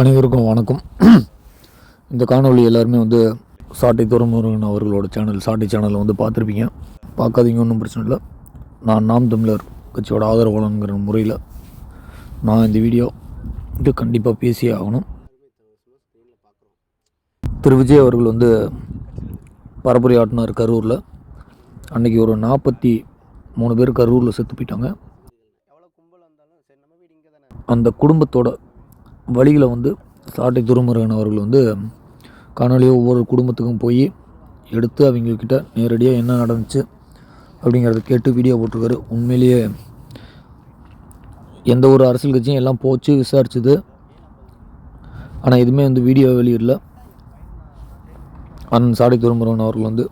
அனைவருக்கும் வணக்கம். இந்த காணொளி எல்லாருமே வந்து சாட்டை துறமுருகன் அவர்களோட சேனல் சாட்டை சேனலை வந்து பார்த்துருப்பீங்க. பார்க்காதீங்க ஒன்றும் பிரச்சனை இல்லை. நான் நாம் தமிழர் கட்சியோட ஆதரவாளங்கிற முறையில் நான் இந்த வீடியோ இது கண்டிப்பாக பேசியே ஆகணும். திரு விஜய் அவர்கள் வந்து பரப்புரை ஆட்டினார் கரூரில். அன்றைக்கி ஒரு நாற்பத்தி மூணு பேர் கரூரில் செத்து போயிட்டாங்க. அந்த குடும்பத்தோட வழியில் வந்து சாட்டை துருமுருகன் அவர்கள் வந்து காணொலியை ஒவ்வொரு குடும்பத்துக்கும் போய் எடுத்து அவங்கக்கிட்ட நேரடியாக என்ன நடந்துச்சு அப்படிங்கிறத கேட்டு வீடியோ போட்டிருக்காரு. உண்மையிலேயே எந்த ஒரு அரசியல் கட்சியும் எல்லாம் போச்சு விசாரிச்சுது. ஆனால் எதுவுமே வந்து வீடியோ வெளியிடல. அண்ணன் சாடை துருமுருகன் அவர்கள் வந்து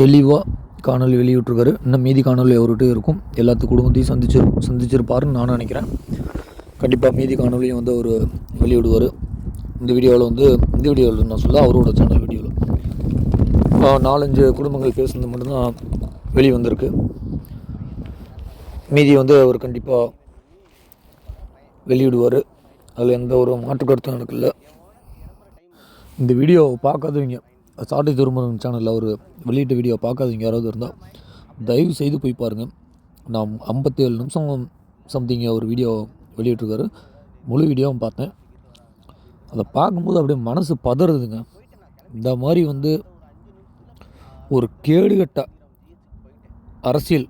தெளிவாக காணொலி வெளியிட்டிருக்காரு. இன்னும் மீதி காணொலி அவர்கிட்ட இருக்கும். எல்லாத்து குடும்பத்தையும் சந்திச்சிரு சந்திச்சிருப்பாருன்னு நான் நினைக்கிறேன். கண்டிப்பாக மீதி காணொலியும் வந்து அவர் வெளியிடுவார். இந்த வீடியோவில் வந்து இந்த வீடியோவில் நான் சொல்ல அவரோட சேனல் வீடியோவில் நாலஞ்சு குடும்பங்கள் பேசுனது மட்டும்தான் வெளியே வந்திருக்கு மீதி வந்து அவர் கண்டிப்பாக வெளியிடுவார். அதில் எந்த ஒரு மாற்று கருத்தும் எனக்கு இல்லை. இந்த வீடியோ பார்க்காதவங்க சாட்டை திருமணம் சேனலில் அவர் வெளியிட்ட வீடியோ பார்க்காதவங்க யாராவது இருந்தால் தயவு செய்து போய் பாருங்கள் நான் ஐம்பத்தேழு நிமிஷம் சம்திங் ஒரு வீடியோ வெளியிட்ருக்காரு முழு வீடியோவும் பார்த்தேன். அதை பார்க்கும்போது அப்படியே மனசு பதறுதுங்க. இந்த மாதிரி வந்து ஒரு கேடுகட்ட அரசியல்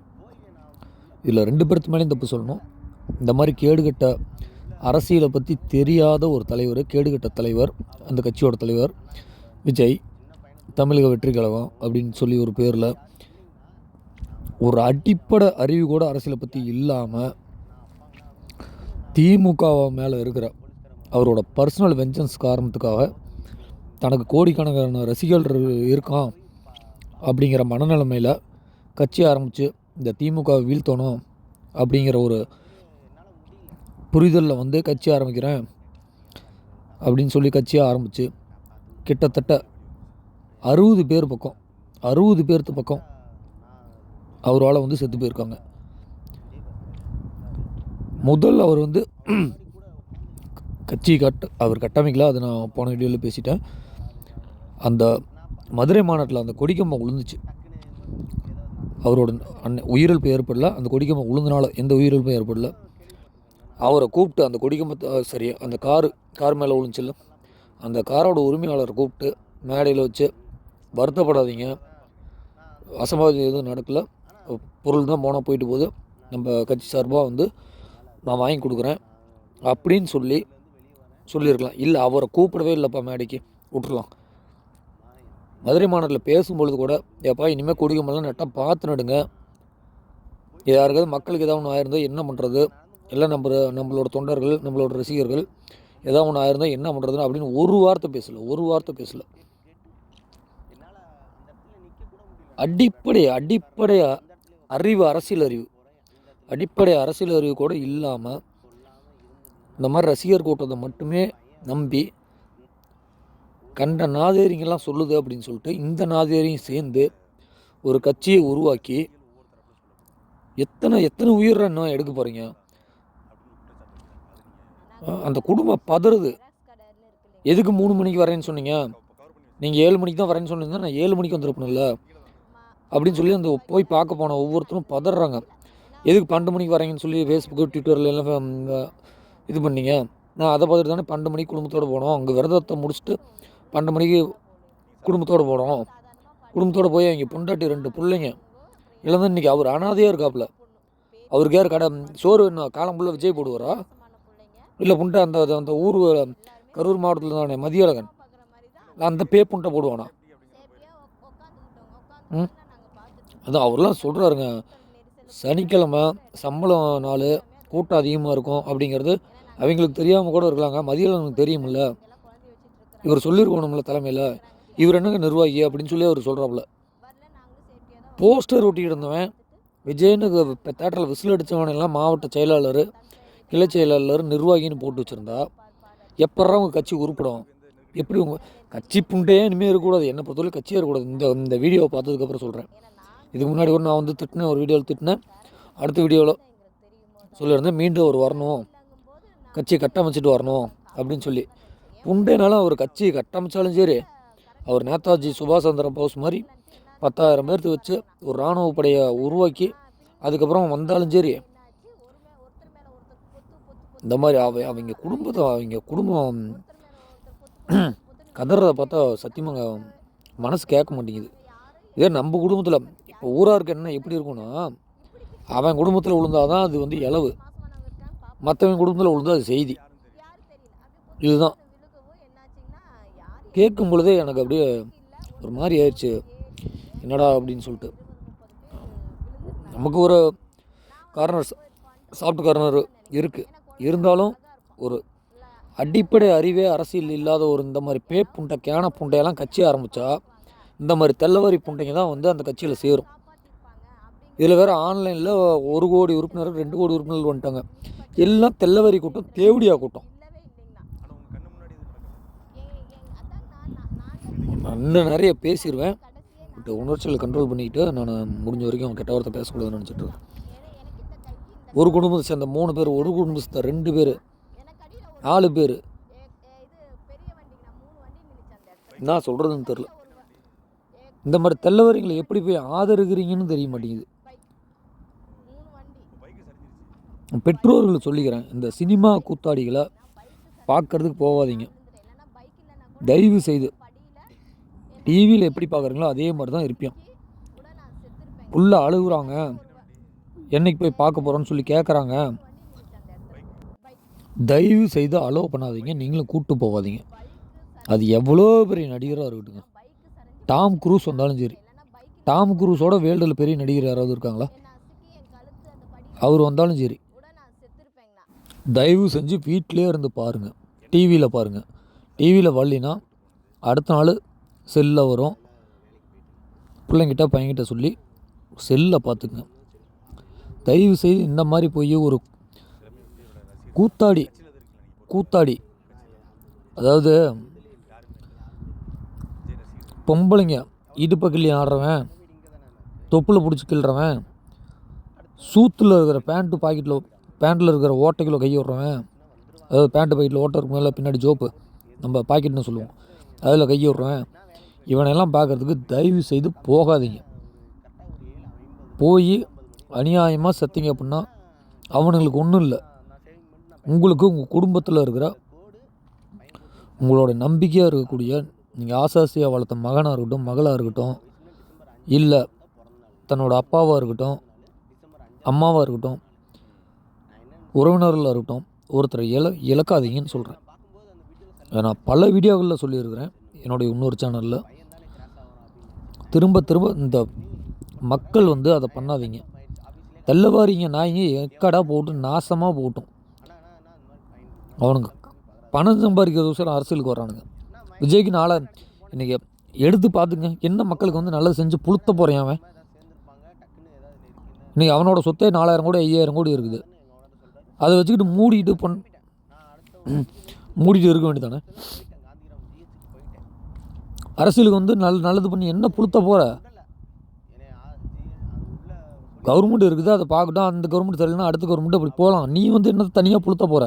இதில் ரெண்டு பேர்த்து மேலேயும் தப்பு சொல்லணும். இந்த மாதிரி கேடுகட்ட அரசியலை பற்றி தெரியாத ஒரு தலைவர் கேடுகட்ட தலைவர் அந்த கட்சியோட தலைவர் விஜய் தமிழக வெற்றி கழகம் அப்படின்னு சொல்லி ஒரு பேரில் ஒரு அடிப்படை அறிவு கூட அரசியலை பற்றி இல்லாமல் திமுக மேலே இருக்கிற அவரோட பர்சனல் வெஞ்சன்ஸ் காரணத்துக்காக தனக்கு கோடிக்கணக்கான ரசிகர்கள் இருக்கான் அப்படிங்கிற மனநிலைமையில் கட்சி ஆரம்பித்து இந்த திமுக வீழ்த்தணும் அப்படிங்கிற ஒரு புரிதலில் வந்து கட்சி ஆரம்பிக்கிறேன் அப்படின்னு சொல்லி கட்சியை ஆரம்பித்து கிட்டத்தட்ட அறுபது பேர் பக்கம் அறுபது பேர்த்து பக்கம் அவரால் வந்து செத்து போயிருக்காங்க. முதல் அவர் வந்து கட்சி கட்ட அவர் கட்டமைக்கல அது நான் போன வீடியோவில் பேசிட்டேன். அந்த மதுரை மாநாட்டில் அந்த கொடிக்கம்பம் விழுந்துச்சு அவரோட அன்னை உயிரிழப்பு ஏற்படல. அந்த கொடிக்கம்பம் விழுந்தனால எந்த உயிரிழப்பும் ஏற்படல. அவரை கூப்பிட்டு அந்த கொடிக்கம்பத்தை சரி அந்த காரு கார் மேலே விழுந்துச்சுல்ல அந்த காரோட உரிமையாளரை கூப்பிட்டு மேடையில் வச்சு வருத்தப்படாதீங்க. அசம்பாவிதம் எதுவும் நடக்கல. பொருள் தான் போனால் போயிட்டு போகுது. நம்ம கட்சி சார்பாக வந்து நான் வாங்கி கொடுக்குறேன் அப்படின்னு சொல்லி சொல்லியிருக்கலாம். இல்லை அவரை கூப்பிடவே இல்லைப்பா மேடைக்கு. விட்டுறலாம். மதுரை மாநிலத்தில் பேசும்பொழுது கூட ஏப்பா இனிமேல் குடிக்கமெல்லாம் நெட்டாக பார்த்து நடுங்க. யாருக்காவது மக்களுக்கு ஏதாவது ஒன்று ஆயிருந்தால் என்ன பண்ணுறது எல்லாம் நம்ம நம்மளோட தொண்டர்கள் நம்மளோட ரசிகர்கள் ஏதாவது ஒன்று ஆயிருந்தால் என்ன பண்ணுறதுன்னு அப்படின்னு ஒரு வார்த்தை பேசலை ஒரு வார்த்தை பேசலை. அடிப்படை அடிப்படை அறிவு அரசியல் அறிவு. அடிப்படை அரசியல் அறிவு கூட இல்லாமல் இந்த மாதிரி ரசிகர் கூட்டத்தை மட்டுமே நம்பி கண்ட நாதேரிங்கெல்லாம் சொல்லுது அப்படின்னு சொல்லிட்டு இந்த நாதேரியும் சேர்ந்து ஒரு கட்சியை உருவாக்கி எத்தனை எத்தனை உயிரை இன்னும் எடுக்க போகிறீங்க அந்த குடும்பம் பதறுது. எதுக்கு மூணு மணிக்கு வரேன்னு சொன்னீங்க? நீங்கள் ஏழு மணிக்கு தான் வரேன்னு சொன்னீங்கன்னா நான் ஏழு மணிக்கு வந்துருப்பணும்ல அப்படின்னு சொல்லி அந்த போய் பார்க்க போன ஒவ்வொருத்தரும் பதறாங்க. எதுக்கு பன்னெண்டு மணிக்கு வரீங்கன்னு சொல்லி ஃபேஸ்புக்கு ட்விட்டரில் எல்லாம் இது பண்ணீங்க? நான் அதை பார்த்துட்டு தானே பன்னெண்டு மணிக்கு குடும்பத்தோடு போனோம். அங்கே விரதத்தை முடிச்சுட்டு பன்னெண்டு மணிக்கு குடும்பத்தோடு போனோம். குடும்பத்தோடு போய் அங்கே பொண்டாட்டி ரெண்டு பிள்ளைங்க. இல்லைன்னா இன்றைக்கி அவர் அனாதையாக இருக்காப்புல. அவருக்கு யார் கடை சோறு என்ன காலம் ஃபுல்லாக விஜய் போடுவாரா? இல்லை புண்டை அந்த அந்த ஊர் கரூர் மாவட்டத்தில் தானே மதியழகன். அந்த பே புண்டை போடுவானா? ம்? அதான் அவர்லாம் சொல்கிறாருங்க சனிக்கிழமை சம்பளம் நாள் கூட்டம் அதிகமாக இருக்கும் அப்படிங்கிறது அவங்களுக்கு தெரியாமல் கூட இருக்கலாங்க. மதியம் தெரியுமில்ல இவர் சொல்லியிருக்கணும்ல தலைமையில். இவர் என்னங்க நிர்வாகி அப்படின்னு சொல்லி அவர் சொல்கிறாப்புல போஸ்டர் ஒட்டிக்கிட்டு இருந்தவன் விஜய்னு தேட்டரில் விசில் அடித்தவனெல்லாம் மாவட்ட செயலாளர் கிளை செயலாளர் நிர்வாகின்னு போட்டு வச்சுருந்தா எப்பட்றா உங்கள் கட்சி உருப்படும்? எப்படி உங்கள் கட்சி புண்டையே இனிமேல் இருக்கக்கூடாது? என்னை பொறுத்தவரை கட்சியாக இருக்கக்கூடாது. இந்த இந்த வீடியோவை பார்த்ததுக்கப்புறம் சொல்கிறேன் இதுக்கு முன்னாடி கூட நான் வந்து திட்டினேன் ஒரு வீடியோவில் திட்டினேன். அடுத்த வீடியோவில் சொல்லியிருந்தேன் மீண்டும் அவர் வரணும். கட்சியை கட்டமைச்சிட்டு வரணும் அப்படின்னு சொல்லி. புண்டைனாலும் அவர் கட்சியை கட்டமைச்சாலும் சரி அவர் நேதாஜி சுபாஷ் சந்திர போஸ் மாதிரி பத்தாயிரம் பேர்த்து வச்சு ஒரு இராணுவ படையை உருவாக்கி அதுக்கப்புறம் வந்தாலும் சரி இந்த மாதிரி அவ அவங்க குடும்பத்தை அவங்க குடும்பம் கதறதை பார்த்தா சத்தியமாக மனசு கேட்க மாட்டேங்குது. இதே நம்ம குடும்பத்தில் இப்போ ஊராக இருக்க என்ன எப்படி இருக்கும்னா அவன் குடும்பத்தில் விழுந்தாதான் அது வந்து இளவு. மற்றவன் குடும்பத்தில் விழுந்தால் அது செய்தி. இதுதான். கேட்கும் பொழுதே எனக்கு அப்படியே ஒரு மாதிரி ஆயிடுச்சு. என்னடா அப்படின்னு சொல்லிட்டு. நமக்கு ஒரு கார்னர் சாஃப்ட் கார்னர் இருக்குது இருந்தாலும் ஒரு அடிப்படை அறிவே அரசியல் இல்லாத ஒரு இந்த மாதிரி பேப்புண்டை கேன புண்டையெல்லாம் கட்சி ஆரம்பித்தா இந்த மாதிரி தெல்லவரி புண்டைங்க தான் வந்து அந்த கட்சியில் சேரும். இதில் வேறு ஆன்லைனில் ஒரு கோடி உறுப்பினர்கள் ரெண்டு கோடி உறுப்பினர்கள் வந்துட்டாங்க. எல்லாம் தெல்லவரி கூட்டம் தேவடியா கூட்டம். நான் நிறைய பேசிடுவேன் பட் உணர்ச்சிகளை கண்ட்ரோல் பண்ணிக்கிட்டு நான் முடிஞ்ச வரைக்கும் கெட்ட வார்த்தை பேசக்கூடாதுன்னு நினச்சிட்டு ஒரு குடும்பத்தை சேர்ந்த மூணு பேர் ஒரு குடும்பத்தை ரெண்டு பேர் நாலு பேர். என்ன சொல்கிறதுன்னு தெரில இந்த மாதிரி தெல்லவரிங்களை எப்படி போய் ஆதரிக்கிறீங்கன்னு தெரிய மாட்டேங்குது. பெற்றோர்கள் சொல்லிக்கிறேன் இந்த சினிமா கூத்தாடிகளை பார்க்கறதுக்கு போகாதீங்க. தயவு செய்து டிவியில் எப்படி பார்க்குறீங்களோ அதே மாதிரி தான் இருப்பேன் புள்ள அழுகுறாங்க என்னைக்கு போய் பார்க்க போகிறோன்னு சொல்லி கேட்குறாங்க தயவு செய்து அலோவ் பண்ணாதீங்க நீங்களும் கூப்பிட்டு போகாதீங்க. அது எவ்வளோ பெரிய நடிகராக இருக்கட்டுங்க டாம் குரூஸ் வந்தாலும் சரி. டாம் குரூஸோட வேர்ல்டில் பெரிய நடிகர் யாராவது இருக்காங்களா? அவர் வந்தாலும் சரி. தயவு செஞ்சு வீட்டிலே இருந்து பாருங்கள் டிவியில் பாருங்கள் டிவியில் வரலினா அடுத்த நாள் செல்லில் வரும். பிள்ளைங்கிட்ட பையன்கிட்ட சொல்லி செல்லில் பார்த்துக்குங்க. தயவு செய்து இந்த மாதிரி போய் ஒரு கூத்தாடி கூத்தாடி அதாவது பொம்பளைங்க இடுப்பை கிள்ளி ஆடுறவன் தொப்பில் பிடிச்சி கிள்றவன் சூத்தில் இருக்கிற பேண்ட்டு பாக்கெட்டில் பேண்ட்டில் இருக்கிற ஓட்டைக்குள்ள கை விட்றவன் அதாவது பேண்ட்டு பாக்கெட்டில் ஓட்டை இருக்கும் மேலே பின்னாடி ஜோப்பு நம்ம பாக்கெட்னு சொல்லுவோம். அதில் கை விட்றவன் இவனையெல்லாம் பார்க்குறதுக்கு தயவு செய்து போகாதீங்க. போய் அநியாயமாக செத்தீங்க அப்படின்னா அவனுங்களுக்கு ஒன்றும் இல்லை. உங்களுக்கு உங்கள் குடும்பத்தில் இருக்கிற உங்களோட நம்பிக்கையாக இருக்கக்கூடிய நீங்கள் ஆசாசியாக வளர்த்த மகனாக இருக்கட்டும் மகளாக இருக்கட்டும் இல்லை தன்னோட அப்பாவாக இருக்கட்டும் அம்மாவாக இருக்கட்டும் உறவினர்களாக இருக்கட்டும் ஒருத்தரை இல இழக்காதீங்கன்னு சொல்கிறேன் நான் பல வீடியோக்களில் சொல்லியிருக்கிறேன். என்னுடைய இன்னொரு சேனலில் திரும்ப திரும்ப இந்த மக்கள் வந்து அதை பண்ணாதீங்க. தெல்லவாரிங்க நாய்ங்க எக்கடா போட்டு நாசமாக போட்டும். அவனுங்க பணம் சம்பாதிக்கிறதுக்கோசரம் அரசியலுக்கு வரானுங்க. விஜய்க்கு நாளை இன்றைக்கி எடுத்து பார்த்துங்க என்ன மக்களுக்கு வந்து நல்லது செஞ்சு புளுத்த போகிறேன் அவன்? இன்றைக்கி அவனோட சொத்தே நாலாயிரம் கோடி ஐயாயிரம் கோடி இருக்குது. அதை வச்சுக்கிட்டு மூடிட்டு பண் மூடிட்டு இருக்க வேண்டியதானே அரசியலுக்கு வந்து நல் நல்லது பண்ணி என்ன புளுத்த போகிற கவர்மெண்ட் இருக்குது அதை பார்க்கட்டும் அந்த கவர்மெண்ட் சரியில்லைன்னா அடுத்த கவர்மெண்ட் அப்படி போகலாம். நீ வந்து என்ன தனியாக புளுத்த போகிற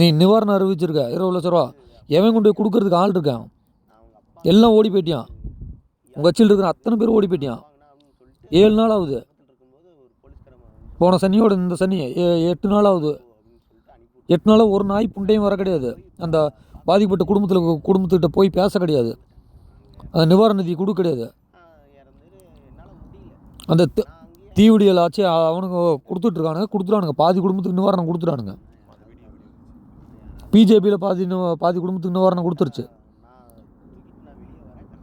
நீ நிவாரணம் அறிவிச்சிருக்க இருபது லட்ச ரூபா. எவன் கொண்டு போய் கொடுக்குறதுக்கு ஆள் இருக்கான்? எல்லாம் ஓடி போயிட்டியான் உங்கள் வச்சில் இருக்கிற அத்தனை பேர் ஓடி போயிட்டியான் ஏழு நாள் ஆகுது. போன சனியோட இந்த சனி எட்டு நாள் ஆகுது. எட்டு நாளாக ஒரு நாய் புண்டையும் வர கிடையாது. அந்த பாதிக்கப்பட்ட குடும்பத்தில் குடும்பத்துக்கிட்ட போய் பேச கிடையாது. அந்த நிவாரண நிதி கொடுக்க கிடையாது. அந்த தி- ஆச்சு அவனுங்க கொடுத்துட்ருக்கானுங்க கொடுத்துட்டானுங்க. பாதி குடும்பத்துக்கு நிவாரணம் கொடுத்துட்டானுங்க. பிஜேபியில் பாதி இன்னும் பாதி குடும்பத்துக்கு நிவாரணம் கொடுத்துருச்சு.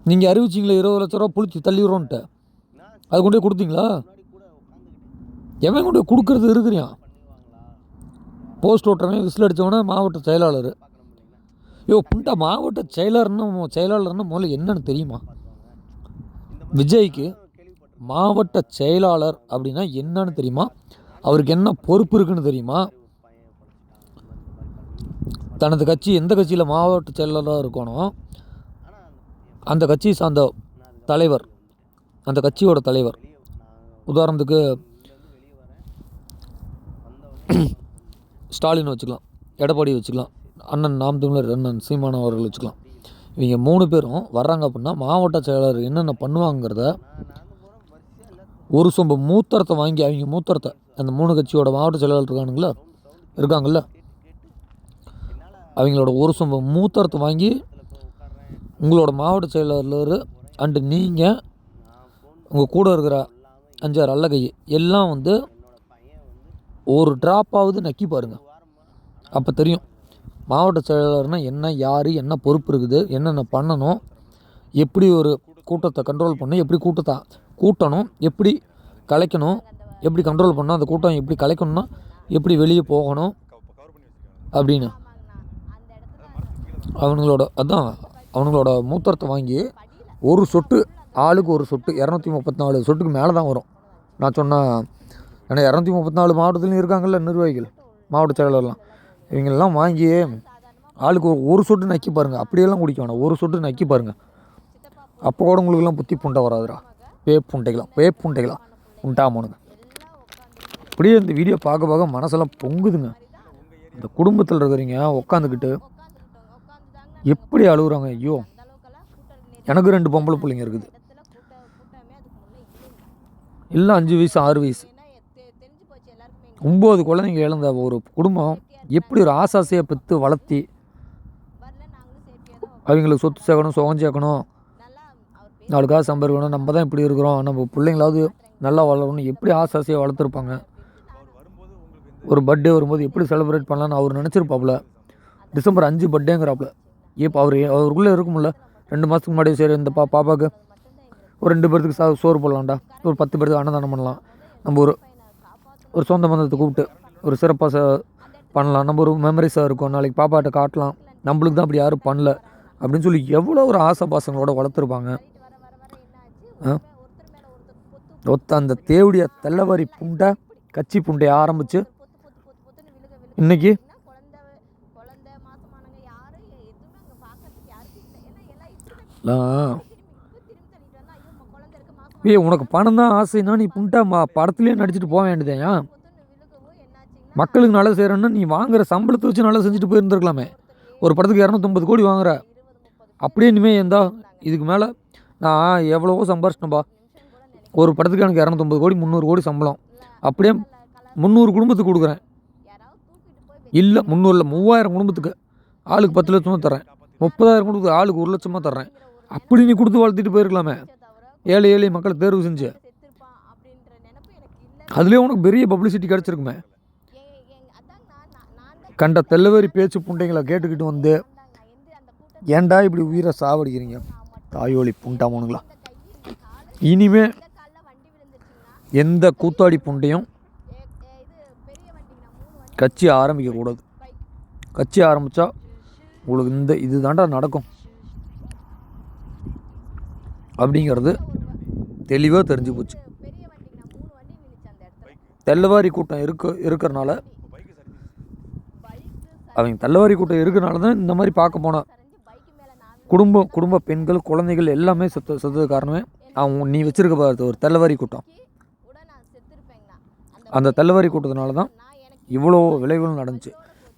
நீங்கள் அறிவிச்சிங்களே இருபது லட்ச ரூபா புளிச்சு தள்ளிடுறோன்ட்டு அது கொண்டு போய் கொடுத்தீங்களா? எவன் கொண்டு போய் கொடுக்கறது இருக்கிறியான் போஸ்ட் ஓட்டுறவன் விசில் அடித்தவனே மாவட்ட செயலாளர். யோ புண்டா மாவட்ட செயலாளர்னு செயலாளர்னு முதல்ல என்னன்னு தெரியுமா? விஜய்க்கு மாவட்ட செயலாளர் அப்படின்னா என்னன்னு தெரியுமா? அவருக்கு என்ன பொறுப்பு இருக்குன்னு தெரியுமா? தனது கட்சி எந்த கட்சியில் மாவட்ட செயலராக இருக்கணும் அந்த கட்சி சார்ந்த தலைவர் அந்த கட்சியோட தலைவர். உதாரணத்துக்கு ஸ்டாலின் வச்சுக்கலாம் எடப்பாடி வச்சுக்கலாம் அண்ணன் நாம் தமிழர் அண்ணன் சீமான் அவர்கள் வச்சுக்கலாம். இவங்க மூணு பேரும் வர்றாங்க அப்படின்னா மாவட்ட செயலாளர் என்னென்ன பண்ணுவாங்கிறத ஒரு சொம்பு மூத்தரத்தை வாங்கி அவங்க மூத்தரத்தை அந்த மூணு கட்சியோட மாவட்ட செயலாளர் இருக்கானுங்களா? இருக்காங்கல்ல? அவங்களோட ஒரு சொம்பு மூத்தரத்தை வாங்கி உங்களோட மாவட்ட செயலாளர் அண்டு நீங்கள் உங்கள் கூட இருக்கிற அஞ்சாறு அல்லகை எல்லாம் வந்து ஒரு ட்ராப்பாவது நக்கி பாருங்கள் அப்போ தெரியும். மாவட்ட செயலாளர்னால் என்ன யார் என்ன பொறுப்பு இருக்குது என்னென்ன பண்ணணும் எப்படி ஒரு கூட்டத்தை கண்ட்ரோல் பண்ணணும் எப்படி கூட்டத்தை கூட்டணும் எப்படி கலைக்கணும் எப்படி கண்ட்ரோல் பண்ணணும் அந்த கூட்டம் எப்படி கலைக்கணும்னா எப்படி வெளியே போகணும் அப்படின்னு. அவனுங்களோட அதான் அவனுங்களோட மூத்தரத்தை வாங்கி ஒரு சொட்டு ஆளுக்கு ஒரு சொட்டு இரநூத்தி முப்பத்தி நாலு சொட்டுக்கு மேலே தான் வரும். நான் சொன்னேன் ஏன்னா இரநூத்தி முப்பத்தி நாலு மாவட்டத்துலையும் இருக்காங்கல்ல நிர்வாகிகள் மாவட்ட செயலாளர்லாம். இவங்கெல்லாம் வாங்கி ஆளுக்கு ஒரு- சொட்டு நக்கி பாருங்கள் அப்படியெல்லாம் குடிக்க வேணாம். ஒரு சொட்டு நக்கி பாருங்கள் அப்போ கூட உங்களுக்குலாம் புத்தி புண்டை வராதுடா. வேப் புண்டைகளாம் வேப் புண்டைகளா உண்டாமனுங்க அப்படியே இந்த வீடியோ பார்க்க பார்க்க மனசெல்லாம் பொங்குதுங்க. இந்த குடும்பத்தில் இருக்கிறீங்க உட்காந்துக்கிட்டு எப்படி அழுகுறாங்க? ஐயோ. எனக்கு ரெண்டு பொம்பளை பிள்ளைங்க இருக்குது. எல்லாம் அஞ்சு வயசு ஆறு வயசு. ஒம்பது குழந்தைங்க இழந்த ஒரு குடும்பம் எப்படி ஒரு ஆசாசையை பெற்று வளர்த்தி அவங்களுக்கு சொத்து சேர்க்கணும் சுகம் சேர்க்கணும் நாலு காசு சம்பாதிக்கணும் நம்ம தான் இப்படி இருக்கிறோம் நம்ம பிள்ளைங்களாவது நல்லா வளரணும் எப்படி ஆசாசையாக வளர்த்துருப்பாங்க? ஒரு பர்த்டே வரும்போது எப்படி செலிப்ரேட் பண்ணலான்னு அவர் நினச்சிருப்பாப்புல. டிசம்பர் அஞ்சு பர்த்டேங்கிறாப்புல இப்போ அவர் அவருக்குள்ளே இருக்கும்ல. ரெண்டு மாதத்துக்கு முன்னாடி சரி இந்த பா பாப்பாவுக்கு ஒரு ரெண்டு பேர்த்துக்கு சா சோறு போடலாம்டா. ஒரு பத்து பேர்த்துக்கு அன்னதானம் பண்ணலாம். நம்ம ஒரு ஒரு சொந்த பந்தத்தை கூப்பிட்டு ஒரு சிறப்பாக ச பண்ணலாம். நம்ம ஒரு மெமரிஸாக இருக்கும். நாளைக்கு பாப்பாட்ட காட்டலாம். நம்மளுக்கு தான் அப்படி யாரும் பண்ணல. அப்படின்னு சொல்லி எவ்வளோ ஒரு ஆசை பாசங்களோட வளர்த்துருப்பாங்க. ஒத்த அந்த தேவடிய தெல்லவாரி புண்டை கச்சி புண்டையை ஆரம்பித்து இன்னைக்கு நான் ஏய் உனக்கு பணம் தான் ஆசைன்னா நீ புண்டா மா படத்துலேயே நடிச்சுட்டு போக வேண்டியதையா மக்களுக்கு நல்லது செய்கிறேன்னா நீ வாங்குற சம்பளத்தை வச்சு நல்லா செஞ்சுட்டு போயிருந்துருக்கலாமே. ஒரு படத்துக்கு இரநூத்தொம்பது கோடி வாங்குற. அப்படியே இனிமேல் எந்தா இதுக்கு மேலே நான் எவ்வளவோ சம்பாரிச்சிட்டேன்பா. ஒரு படத்துக்கு எனக்கு இரநூத்தொம்பது கோடி முந்நூறு கோடி சம்பளம். அப்படியே முந்நூறு குடும்பத்துக்கு கொடுக்குறேன். இல்லை முந்நூறில் மூவாயிரம் குடும்பத்துக்கு ஆளுக்கு பத்து லட்சமாக தரேன் முப்பதாயிரம் குடும்பத்துக்கு ஆளுக்கு ஒரு லட்சமாக தர்றேன். அப்படி நீ கொடுத்து வளர்த்திட்டு போயிருக்கலாமே. ஏழை ஏழை மக்களை தேர்வு செஞ்சு. அதுலேயே உனக்கு பெரிய பப்ளிசிட்டி கிடச்சிருக்குமே. கண்ட தெல்லவேரி பேச்சு புண்டைங்களை கேட்டுக்கிட்டு வந்து ஏன்டா இப்படி உயிரை சாவடிக்கிறீங்க? தாயோலி புண்டாமோனுங்களா இனிமே எந்த கூத்தாடி புண்டையும் கட்சி ஆரம்பிக்கக்கூடாது. கட்சி ஆரம்பித்தா உங்களுக்கு இந்த இது தாண்டா நடக்கும். அப்படிங்கிறது தெளிவாக தெரிஞ்சு போச்சு. தள்ளவாரி கூட்டம் இருக்க இருக்கிறனால அவங்க தள்ளவாரி கூட்டம் இருக்கிறனால தான் இந்த மாதிரி பார்க்க போனால் குடும்பம் குடும்ப பெண்கள் குழந்தைகள் எல்லாமே செத்து செத்தது காரணமே அவன் நீ வச்சுருக்க பார்த்து ஒரு தள்ளவாரி கூட்டம். அந்த தள்ளவாரி கூட்டத்தினால தான் இவ்வளோ விளைவுகள் நடந்துச்சு.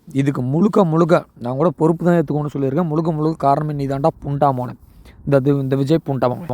இதுக்கு முழுக்க முழுக்க நான் கூட பொறுப்பு தான் ஏற்றுக்கணும்னு சொல்லியிருக்கேன். முழுக்க முழுக்க காரணமே நீ தாண்டா புண்டாமோனேன் இந்த இது- இந்த விஜய் புண்டாமோன்